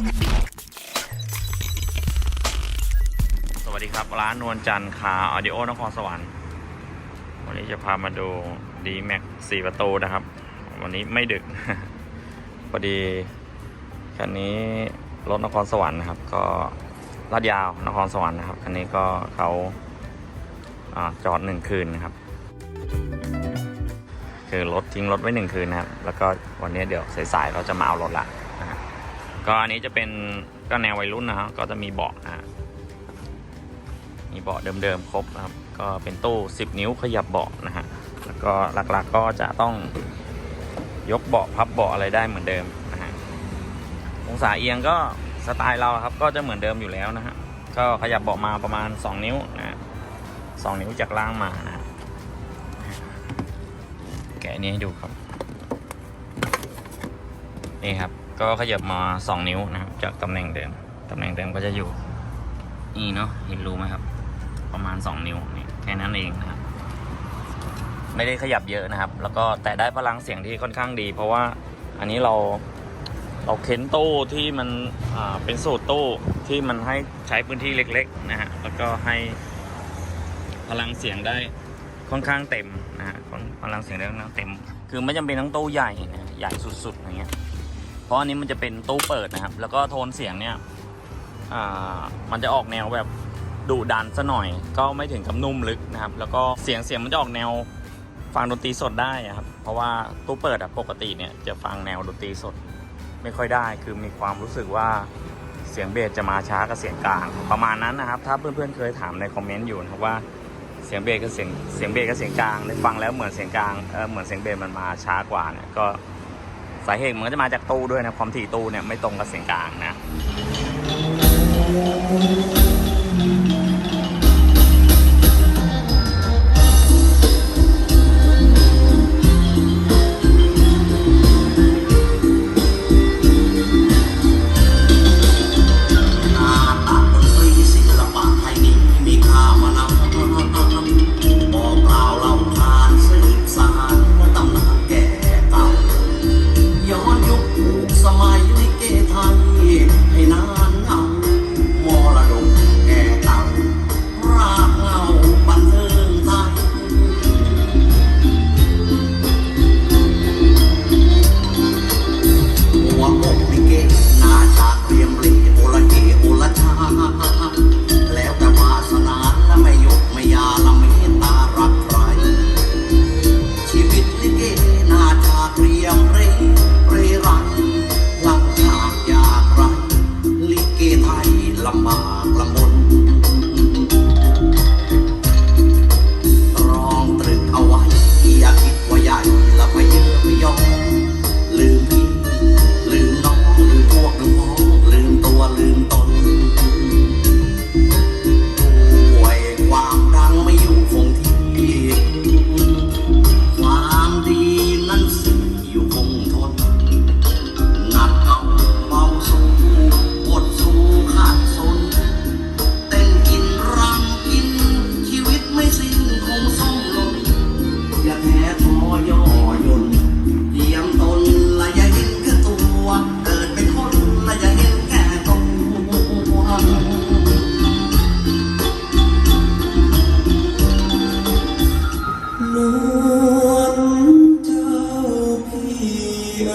สวัสดีครับ ร้านนวลจันทร์คาออดิโอนครสวรรค์ วันนี้จะพามาดู d m a x 4ประตูนะครับ วันนี้ไม่ดึก พอดีคันนี้รถนครสวรรค์นะครับ ก็ลาดยาวนครสวรรค์นะครับคันนี้ก็เขาอาจอดหนึ่งคืนนะครับ คือรถทิ้งรถไว้หนึ่งคืนนะครับ แล้วก็วันนี้เดี๋ยวสายๆเราจะมาเอารถละ ก็อันนี้จะเป็นก็แนววัยรุ่นนะครับก็จะมีเบาะนะฮะมีเบาะเดิมๆครบนะครับ ก็เป็นตู้ 10 นิ้วขยับเบาะนะฮะแล้วก็หลักๆก็จะต้องยกเบาะพับเบาะอะไรได้เหมือนเดิมนะฮะองศาเอียงก็สไตล์เราครับก็จะเหมือนเดิมอยู่แล้วนะฮะก็ขยับเบาะมาประมาณ 2 นิ้วนะฮะสองนิ้วจากล่างมานะฮะแกะนี้ให้ดูครับ นี่ครับ ก็ขยับมา 2 นิ้วนะครับจากตำแหน่งเดิมตำแหน่งเดิมก็จะอยู่นี่เนาะเห็นรูไหมครับ ประมาณ 2 นิ้วนี่แค่นั้นเองนะครับไม่ได้ขยับเยอะนะครับ แล้วก็แต่ได้พลังเสียงที่ค่อนข้างดี เพราะว่าอันนี้เราเราเค้นตู้ที่มันอ่าเป็นสูตรตู้ที่มันให้ใช้พื้นที่เล็กๆนะฮะแล้วก็ให้พลังเสียงได้ค่อนข้างเต็มนะฮะพลังเสียงได้ค่อนข้างเต็ม คือไม่จำเป็นต้องตู้ใหญ่นะใหญ่สุดๆอย่างเงี้ย ราะอันนี้มันจะเป็นตู้เปิดนะครับ แล้วก็โทนเสียงเนี่ยมันจะออกแนวแบบดุดันซะหน่อย ก็ไม่ถึงกับนุ่มลึกนะครับ แล้วก็เสียงเสียงมันจะออกแนวฟังดนตรีสดได้อะครับ เพราะว่าตู้เปิดอะปกติเนี่ยจะฟังแนวดนตรีสดไม่ค่อยได้ คือมีความรู้สึกว่าเสียงเบสจะมาช้ากับเสียงกลางประมาณนั้นนะครับ ถ้าเพื่อนๆเคยถามในคอมเมนต์อยู่นะครับว่าเสียงเบสกับเสียงเสียงเบสกับเสียงกลางได้ฟังแล้วเหมือนเสียงกลางเออเหมือนเสียงเบสมันมาช้ากว่าเนี่ยก็าเหตุมันก็จะมาจากตู้ด้วยนะความถี่ตู้เนี่ยไม่ตรงกับเสียงกลางนะ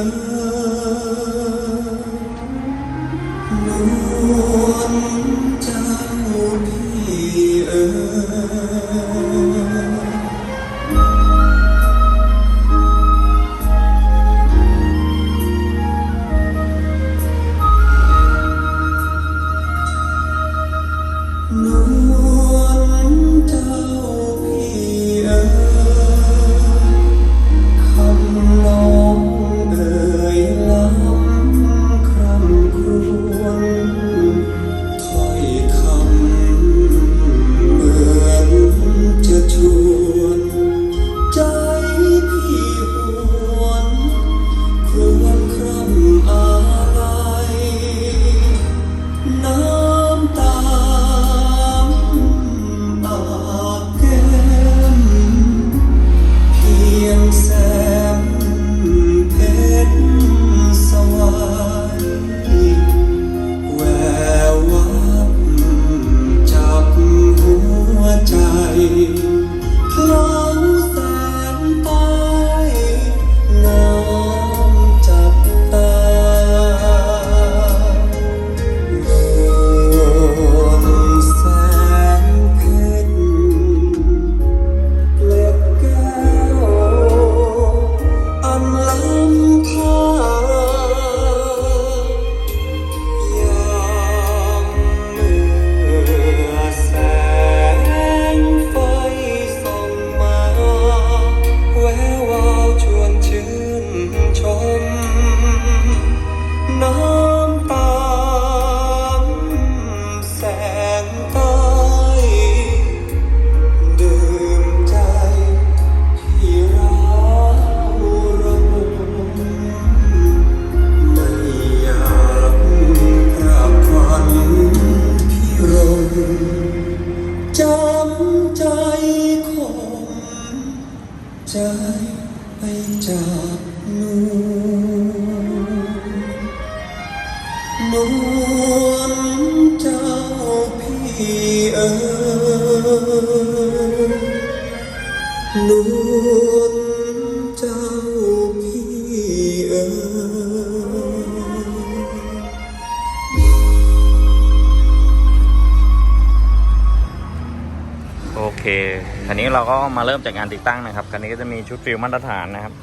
เนวลเจ้าพี่เอ๋ยนวลเจ้าพี่เอ๋ยโอเคคันนี้เราก็มาเริ่มจากงานติดตั้งนะครับ คันนี้ก็จะมีชุดฟิลมาตรฐานนะครับ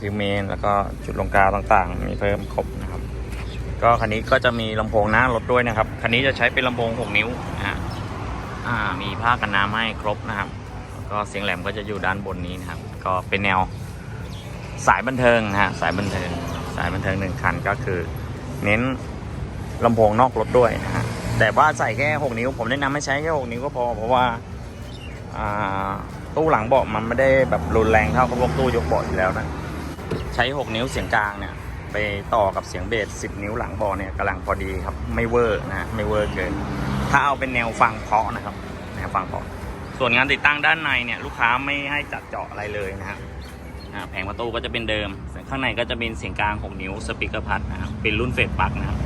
ฟิลเมน แล้วก็จุดลงกาวต่างๆ มีเพิ่มครบ ก็คันนี้ก็จะมีลำโพงหน้ารถด้วยนะครับ คันนี้จะใช้เป็นลำโพง 6 นิ้วนะฮะอ่ามีผ้ากันน้ำให้ครบนะครับแล้วก็เสียงแหลมก็จะอยู่ด้านบนนี้นะครับ ก็เป็นแนวสายบันเทิงนะฮะสายบันเทิงสายบันเทิงหนึ่งคันก็คือ เน้นลำโพงนอกรถด้วยนะฮะแต่ว่าใส่แค่ 6 นิ้ว ผมแนะนำให้ใช้แค่ 6 นิ้วก็พอ เพราะว่าอ่าตู้หลังเบาะมันไม่ได้แบบรุนแรงเท่ากับพวกตู้ยกเบาะอยู่แล้วนะ ใช้ 6 นิ้วเสียงกลางเนี่ย ไปต่อกับเสียงเบส 10 นิ้วหลังบาะเนี่ยกำลังพอดีครับ ไม่เวอร์นะไม่เวอร์เกิน ถ้าเอาเป็นแนวฟังเพาะนะครับแนวฟังเพาะส่วนงานติดตั้งด้านในเนี่ยลูกค้าไม่ให้จัดเจาะอะไรเลยนะครับแผงประตูก็จะเป็นเดิม ข้างในก็จะเป็นเสียงกลาง 6 นิ้วสปีกเกอร์พัดนะครับเป็นรุ่นเฟดปักนะครับ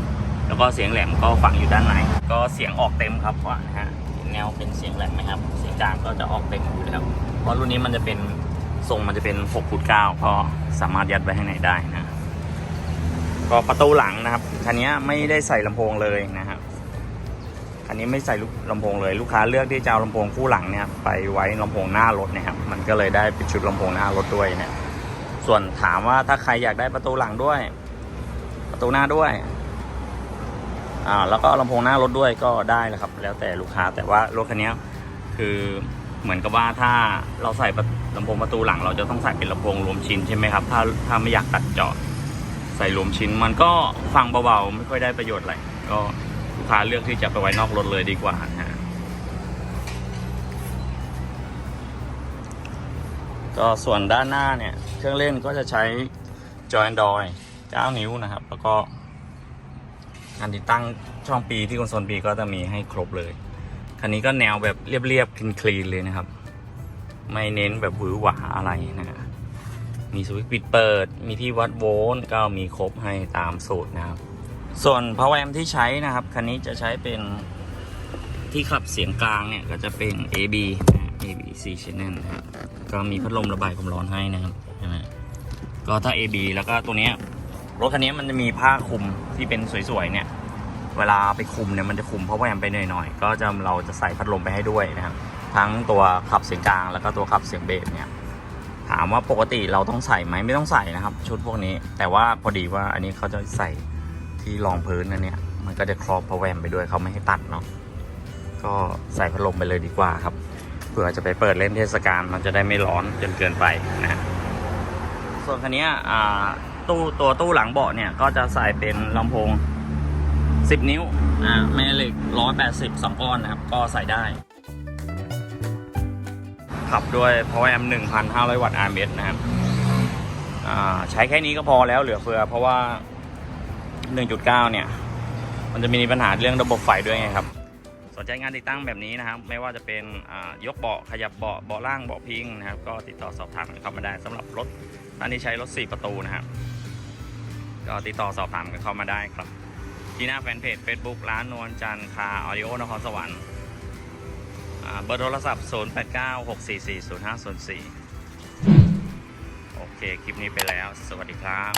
แล้วก็เสียงแหลมก็ฝังอยู่ด้านใน ก็เสียงออกเต็มครับว่านะฮะแนวเป็นเสียงแหลมไหมครับเสียงกลางก็จะออกเต็มอยู่แล้วเพราะรุ่นนี้มันจะเป็นทรงมันจะเป็น6ฟุต9ก็สามารถยัดไว้ข้างในได้นะ ก็ประตูหลังนะครับคันนี้ไม่ได้ใส่ลำโพงเลยนะครับอันนี้ไม่ใส่ลูกลำโพงเลยลูกค้าเลือกที่จะเอาลำโพงคู่หลังเนี่ยไปไว้ลำโพงหน้ารถเนะครับมันก็เลยได้เป็นชุดลำโพงหน้ารถด้วยเนี่ยส่วนถามว่าถ้าใครอยากได้ประตูหลังด้วย ประตูหน้าด้วยอ่าแล้วก็ลำโพงหน้ารถด้วยก็ได้แหละครับ แล้วแต่ลูกค้าแต่ว่ารถคันนี้คือเหมือนกับว่าถ้าเราใส่ลำโพงประตูหลัง เราจะต้องใส่เป็นลำโพงรวมชิ้นใช่ไหมครับถ้าถ้าไม่อยากตัดเจาะ ใส่รวมชิ้น มันก็ฟังเบาๆ ไม่ค่อยได้ประโยชน์อะไร ก็ลูกค้าเลือกที่จะไปไว้นอกรถเลยดีกว่านะฮะก็ส่วนด้านหน้าเนี่ย เครื่องเล่นก็จะใช้จอย Android 9 นิ้วนะครับ แล้วก็งานติดตั้งช่องปีที่คอนโซลปีก็จะมีให้ครบเลย คันนี้ก็แนวแบบเรียบๆคลีนๆเลยนะครับ ไม่เน้นแบบหวือหวาอะไรนะฮะ มีสวิตช์ปิดเปิด มีที่วัดโวลต์ก็มีครบให้ตามสูตรนะครับ ส่วน power amp ที่ใช้นะครับ คันนี้จะใช้เป็นที่ขับเสียงกลางเนี่ยก็จะเป็น AB AB 4 channel นะครับก็มีพัดลมระบายความร้อนให้นะครับใช่ไหมก็ถ้า AB แล้วก็ตัวเนี้ยรถคันนี้มันจะมีผ้าคลุมที่เป็นสวยๆเนี่ย เวลาไปคุมเนี่ยมันจะคุม power amp ไปหน่อยๆ ก็จะเราจะใส่พัดลมไปให้ด้วยนะครับ ทั้งตัวขับเสียงกลางแล้วก็ตัวขับเสียงเบสเนี่ย ถามว่าปกติเราต้องใส่ไหมไม่ต้องใส่นะครับ ชุดพวกนี้ แต่ว่าพอดีว่าอันนี้เขาจะใส่ที่รองพื้นนะเนี่ยมันก็จะครอบพาวแวมไปด้วยเขาไม่ให้ตัดเนาะก็ใส่พัดลมไปเลยดีกว่าครับเผื่อจะไปเปิดเล่นเทศกาลมันจะได้ไม่ร้อนจนเกินไปนะส่วนคันนี้ตู้ตัวตู้หลังเบาะเนี่ยก็จะใส่เป็นลำโพง 10 นิ้วอ่าแม่เหล็ก180สองก้อนนะครับ ก็ใส่ได้ ขับด้วย power amp 1,500 วัตต์ RMS นะครับใช้แค่นี้ก็พอแล้วเหลือเฟือ เพราะว่า 1.9 เนี่ย มันจะมีปัญหาเรื่องระบบไฟด้วยไงครับ สนใจงานติดตั้งแบบนี้นะครับ ไม่ว่าจะเป็นยกเบาะขยับเบาะเบาะล่างเบาะพิงนะครับ ก็ติดต่อสอบถามกันเข้ามาได้สำหรับรถท่านที่ใช้รถ 4 ประตูนะครับก็ติดต่อสอบถามกันเข้ามาได้ครับ ที่หน้าแฟนเพจ Facebook ร้านนวลจันทร์คาออดิโอนครสวรรค์ เบอร์โทรศัพท์ 0896440504 โอเค คลิปนี้ไปแล้ว สวัสดีครับ